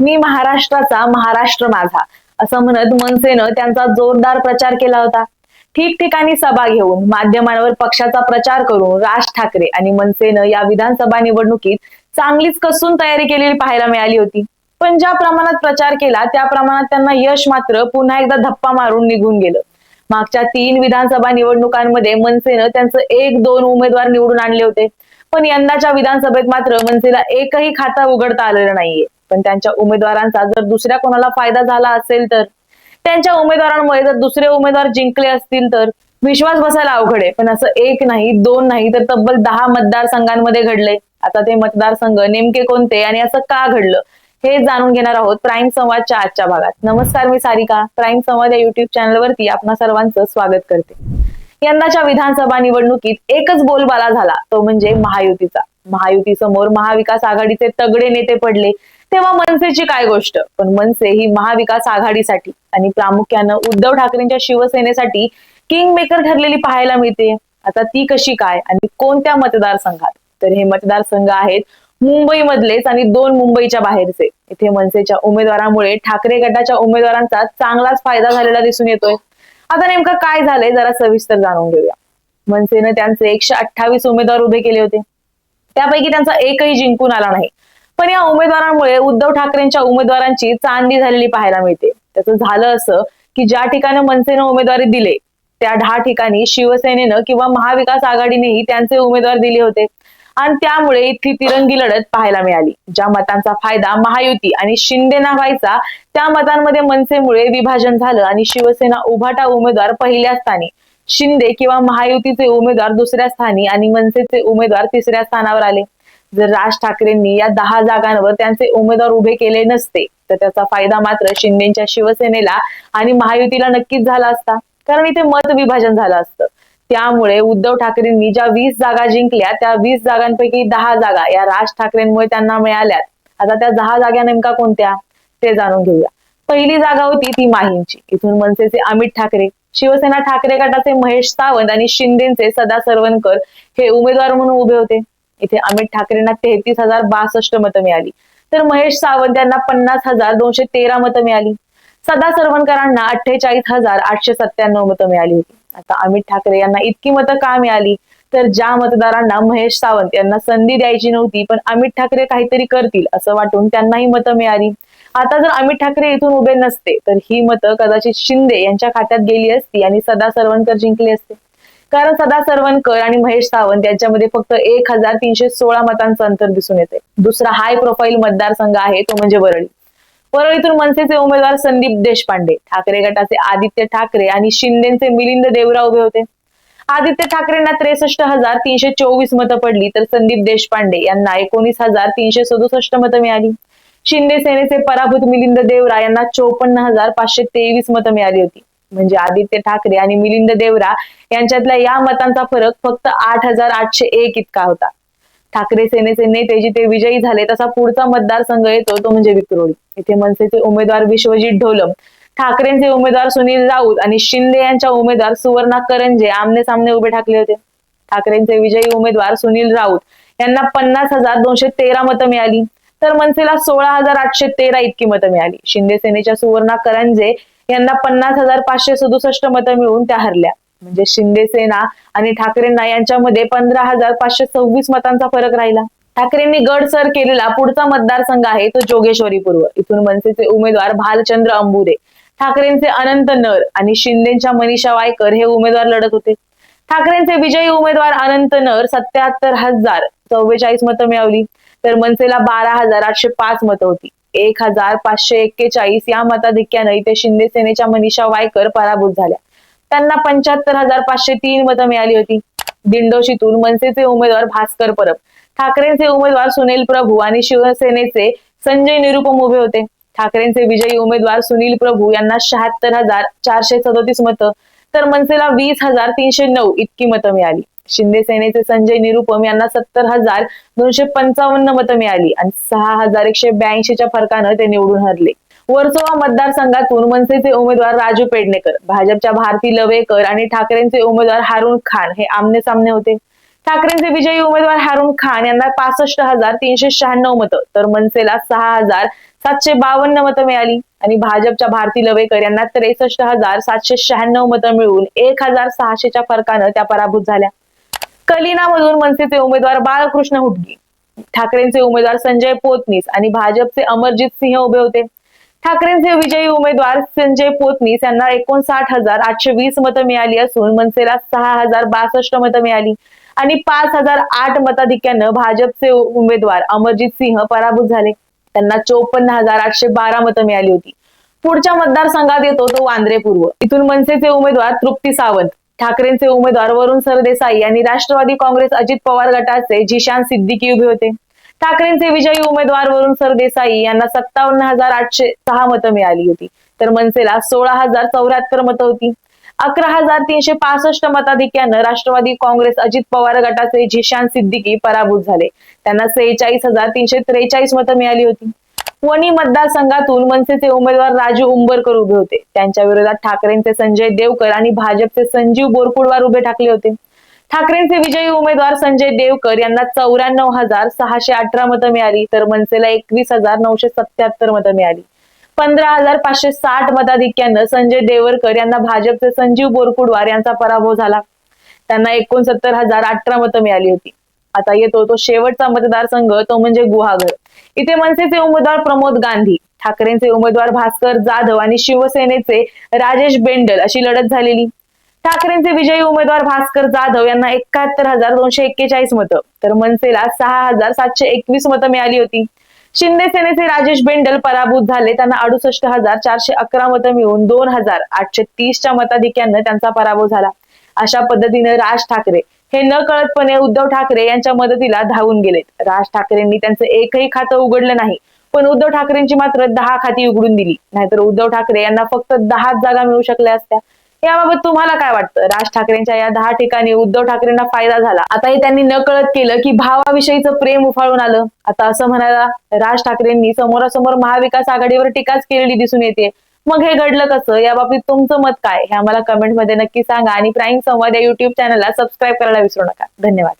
मी महाराष्ट्राचा महाराष्ट्र माझा असं म्हणत मनसेनं त्यांचा जोरदार प्रचार केला होता. ठिकठिकाणी सभा घेऊन माध्यमांवर पक्षाचा प्रचार करून राज ठाकरे आणि मनसेनं या विधानसभा निवडणुकीत चांगलीच कसून तयारी केलेली पाहायला मिळाली होती. पण ज्या प्रमाणात प्रचार केला त्या प्रमाणात त्यांना यश मात्र पुन्हा एकदा धप्पा मारून निघून गेलं. मागच्या तीन विधानसभा निवडणुकांमध्ये मनसेनं त्यांचं एक दोन उमेदवार निवडून आणले होते. पण यंदाच्या विधानसभेत मात्र मनसेला एकही खातं उघडता आलेलं नाहीये. पण त्यांच्या उमेदवारांचा जर दुसऱ्या कोणाला फायदा झाला असेल तर त्यांच्या उमेदवारांमुळे जर दुसरे उमेदवार जिंकले असतील तर विश्वास बसायला अवघड आहे. पण असं एक नाही दोन नाही तर तब्बल दहा मतदारसंघांमध्ये घडले आता ते मतदारसंघ नेमके कोणते आणि असं का घडलं? हे जाणून घेणार आहोत प्राईम संवादच्या आजच्या भागात. नमस्कार मी सारिका. प्राईम संवाद या युट्यूब चॅनलवरती आपणा सर्वांचं स्वागत करते. यंदाच्या विधानसभा निवडणुकीत एकच बोलबाला झाला तो म्हणजे महायुतीचा. महायुती समोर महाविकास आघाडीचे तगडे नेते पडले. तेव्हा मनसेची काय गोष्ट? पण मनसे ही महाविकास आघाडीसाठी आणि प्रामुख्यानं उद्धव ठाकरेंच्या शिवसेनेसाठी किंग मेकर ठरलेली पाहायला मिळते. आता ती कशी काय आणि कोणत्या मतदारसंघात? तर हे मतदारसंघ आहेत मुंबई मधलेच आणि दोन मुंबईच्या बाहेरचे. इथे मनसेच्या उमेदवारामुळे ठाकरे गटाच्या उमेदवारांचा चांगलाच फायदा झालेला दिसून येतोय. आता नेमकं काय झालंय जरा सविस्तर जाणून घेऊया. मनसेनं त्यांचे एकशे अठ्ठावीस उमेदवार उभे केले होते. त्यापैकी त्यांचा एकही जिंकून आला नाही. पण या उमेदवारांमुळे उद्धव ठाकरेंच्या उमेदवारांची चांदी झालेली पाहायला मिळते. त्याचं झालं असं की ज्या ठिकाणी मनसेनं उमेदवारी दिले त्या दहा ठिकाणी शिवसेनेनं किंवा महाविकास आघाडीनेही त्यांचे उमेदवार दिले होते. आणि त्यामुळे इतकी तिरंगी लढत पाहायला मिळाली. ज्या मतांचा फायदा महायुती आणि शिंदेना व्हायचा त्या मतांमध्ये मनसेमुळे विभाजन झालं आणि शिवसेना उभाटा उमेदवार पहिल्या स्थानी शिंदे किंवा महायुतीचे उमेदवार दुसऱ्या स्थानी आणि मनसेचे उमेदवार तिसऱ्या स्थानावर आले. जर राज ठाकरेंनी या दहा जागांवर त्यांचे उमेदवार उभे केले नसते तर त्याचा फायदा मात्र शिंदेच्या शिवसेनेला आणि महायुतीला नक्कीच झाला असता. कारण इथे मत विभाजन झालं असतं. त्यामुळे उद्धव ठाकरेंनी ज्या वीस जागा जिंकल्या त्या वीस जागांपैकी दहा जागा या राज ठाकरेंमुळे त्यांना मिळाल्यात. आता त्या दहा जागा नेमका कोणत्या? ते जाणून घेऊया. पहिली जागा होती ती माहींची इथून मनसेचे अमित ठाकरे शिवसेना ठाकरे गटाचे महेश सावंत आणि शिंदेचे सदा सरवणकर हे उमेदवार म्हणून उभे होते. इथे अमित ठाकरेंना तेहतीस हजार बासष्ट मतं मिळाली. तर महेश सावंत यांना पन्नास हजार दोनशे तेरा मतं मिळाली. सदा सरवणकरांना अठ्ठेचाळीस हजार आठशे सत्त्याण्णव मतं मिळाली होती. आता अमित ठाकरे यांना इतकी मतं का मिळाली? तर ज्या मतदारांना महेश सावंत यांना संधी द्यायची नव्हती पण अमित ठाकरे काहीतरी करतील असं वाटून त्यांनाही मतं मिळाली. आता जर अमित ठाकरे इथून उभे नसते तर ही मतं कदाचित शिंदे यांच्या खात्यात गेली असती आणि सदा सरवणकर जिंकले असते. कारण सदा सरवणकर आणि महेश सावंत यांच्यामध्ये फक्त एक हजार तीनशे सोळा मतांचं अंतर दिसून येते. दुसरा हाय प्रोफाईल मतदारसंघ आहे तो म्हणजे वरळी. वरळीतून मनसेचे उमेदवार संदीप देशपांडे ठाकरे गटाचे आदित्य ठाकरे आणि शिंदेचे मिलिंद देवरा उभे होते. आदित्य ठाकरेंना त्रेसष्ट हजार तीनशे चोवीस मतं पडली तर संदीप देशपांडे यांना एकोणीस हजार तीनशे सदुसष्ट मतं मिळाली. शिंदे सेनेचे पराभूत मिलिंद देवरा यांना चोपन्न हजार पाचशे तेवीस मतं मिळाली होती. म्हणजे आदित्य ठाकरे आणि मिलिंद देवरा यांच्यातल्या या मतांचा फरक फक्त आठ हजार आठशे एक इतका होता. ठाकरे सेनेचे नेते जिथे विजयी झाले तसा पुढचा मतदारसंघ येतो तो म्हणजे विक्रोळी. इथे मनसेचे उमेदवार विश्वजित ढोलम ठाकरेंचे उमेदवार सुनील राऊत आणि शिंदे यांच्या उमेदवार सुवर्णा करंजे आमने सामने उभे ठाकले होते. ठाकरेंचे विजयी उमेदवार सुनील राऊत यांना पन्नास हजार दोनशे तेरा मतं मिळाली. तर मनसेला सोळा हजार आठशे तेरा इतकी मतं मिळाली. शिंदे सेनेच्या सुवर्णा करंजे यांना पन्नास हजार पाचशे सदुसष्ट मतं मिळून त्या हरल्या. म्हणजे शिंदे सेना आणि ठाकरेंना यांच्यामध्ये पंधरा हजार पाचशे सव्वीस मतांचा फरक राहिला. ठाकरेंनी गड सर केलेला पुढचा मतदारसंघ आहे तो जोगेश्वरी पूर्व इथून मनसेचे उमेदवार भालचंद्र अंबुरे ठाकरेंचे अनंत नर आणि शिंदेच्या मनीषा वायकर हे उमेदवार लढत होते. ठाकरेंचे विजयी उमेदवार अनंत नर सत्याहत्तर हजार चव्वेचाळीस मतं मिळवली तर मनसेला बारा हजार आठशे पाच मतं होती. एक हजार पाचशे एक्केचाळीस या मताधिक्यानं इथे शिंदे सेनेच्या मनीषा वायकर पराभूत झाल्या. त्यांना पंच्याहत्तर हजार पाचशे तीन मतं मिळाली होती. दिंडोशीतून मनसेचे उमेदवार भास्कर परब ठाकरेंचे उमेदवार सुनील प्रभू आणि शिवसेनेचे संजय निरुपम उभे होते. ठाकरेंचे विजयी उमेदवार सुनील प्रभू यांना शहात्तर हजार चारशे सदोतीस मतं तर मनसेला वीस हजार तीनशे नऊ इतकी मतं मिळाली. शिंदे सेनेचे संजय निरुपम यांना सत्तर हजार दोनशे पंचावन्न मतं मिळाली आणि सहा हजार एकशे ब्याऐंशीच्या फरकानं ते निवडून हरले. वर्सोवा मतदारसंघातून मनसेचे उमेदवार राजू पेडणेकर भाजपच्या भारती लवेकर आणि ठाकरेंचे उमेदवार हारून खान हे आमने सामने होते. ठाकरेंचे विजयी उमेदवार हारून खान यांना पासष्ट हजार तीनशे शहाण्णव मतं तर मनसेला सहा हजार सातशे बावन्न मतं मिळाली. आणि भाजपच्या भारती लवेकर यांना त्रेसष्ट हजार सातशे शहाण्णव मतं मिळून एक हजार सहाशेच्या फरकानं त्या पराभूत झाल्या. कलिनामधून मनसेचे उमेदवार बाळकृष्ण हुटगी ठाकरेंचे उमेदवार संजय पोतनीस आणि भाजपचे अमरजित सिंह उभे होते. ठाकरेंचे विजयी उमेदवार संजय पोतनीस यांना एकोणसाठ हजार आठशे वीस मतं मिळाली असून मनसेला सहा हजार बासष्ट मतं मिळाली. आणि पाच हजार आठ मताधिक्यानं भाजपचे उमेदवार अमरजित सिंह पराभूत झाले. त्यांना चोपन्न हजार आठशे बारा मतं मिळाली होती. पुढच्या मतदारसंघात येतो तो वांद्रे पूर्व. इथून मनसेचे उमेदवार तृप्ती सावंत ठाकरेंचे उमेदवार वरुण सरदेसाई आणि राष्ट्रवादी काँग्रेस अजित पवार गटाचे जिशान सिद्दीकी उभे होते. ठाकरेंचे विजयी उमेदवार वरुण सरदेसाई यांना सत्तावन्न हजार आठशे सहा मतं मिळाली होती. तर मनसेला सोळा हजार चौऱ्याहत्तर मतं होती. अकरा हजार तीनशे पासष्ट मताधिक्यानं राष्ट्रवादी काँग्रेस अजित पवार गटाचे झिशान सिद्दीकी पराभूत झाले. त्यांना सेहेचाळीस हजार तीनशे त्रेचाळीस मतं मिळाली होती. वणी मतदारसंघातून मनसेचे उमेदवार राजू उंबरकर उभे होते. त्यांच्या विरोधात ठाकरेंचे संजय देवकर आणि भाजपचे संजीव बोरकुडवार उभे ठाकले होते. ठाकरेंचे विजयी उमेदवार संजय देवकर यांना चौऱ्याण्णव हजार सहाशे अठरा मतं मिळाली तर मनसेला एकवीस हजार नऊशे सत्याहत्तर मतं मिळाली. पंधरा हजार पाचशे साठ मताधिक्यानं संजय देवरकर यांना भाजपचे संजीव बोरकुडवार यांचा पराभव झाला. त्यांना एकोणसत्तर हजार अठरा मतं मिळाली होती. आता येतो तो शेवटचा मतदारसंघ तो म्हणजे गुहागर. इथे मनसेचे उमेदवार प्रमोद गांधी ठाकरेंचे उमेदवार भास्कर जाधव आणि शिवसेनेचे राजेश बेंडल अशी लढत झालेली. ठाकरेंचे विजयी उमेदवार भास्कर जाधव यांना एकाहत्तर हजार दोनशे एक्केचाळीस मतं तर मनसेला सहा हजार सातशे एकवीस मतं मिळाली होती. शिंदे सेनेचे राजेश बेंडल पराभूत झाले. त्यांना अडुसष्ट हजार चारशे अकरा मतं मिळून दोन हजार आठशे तीसच्या मताधिक्यानं त्यांचा पराभव झाला. अशा पद्धतीने राज ठाकरे हे न कळतपणे उद्धव ठाकरे यांच्या मदतीला धावून गेलेत. राज ठाकरेंनी त्यांचं एकही खातं उघडलं नाही पण उद्धव ठाकरेंची मात्र दहा खाती उघडून दिली. नाहीतर उद्धव ठाकरे यांना फक्त दहाच जागा मिळू शकल्या असत्या. याबाबत तुम्हाला काय वाटतं? राज ठाकरेंच्या या दहा ठिकाणी उद्धव ठाकरेंना फायदा झाला. आता हे त्यांनी नकळत केलं की भावाविषयीचं प्रेम उफाळून आलं. आता असं म्हणायला राज ठाकरेंनी समोरासमोर महाविकास आघाडीवर टीकाच केलेली दिसून येते. मग हे घडलं कसं? या तुमचं मत काय? हे आम्हाला कमेंटमध्ये नक्की सांगा आणि प्राईम संवाद या युट्यूब चॅनलला सबस्क्राईब करायला विसरू नका. धन्यवाद.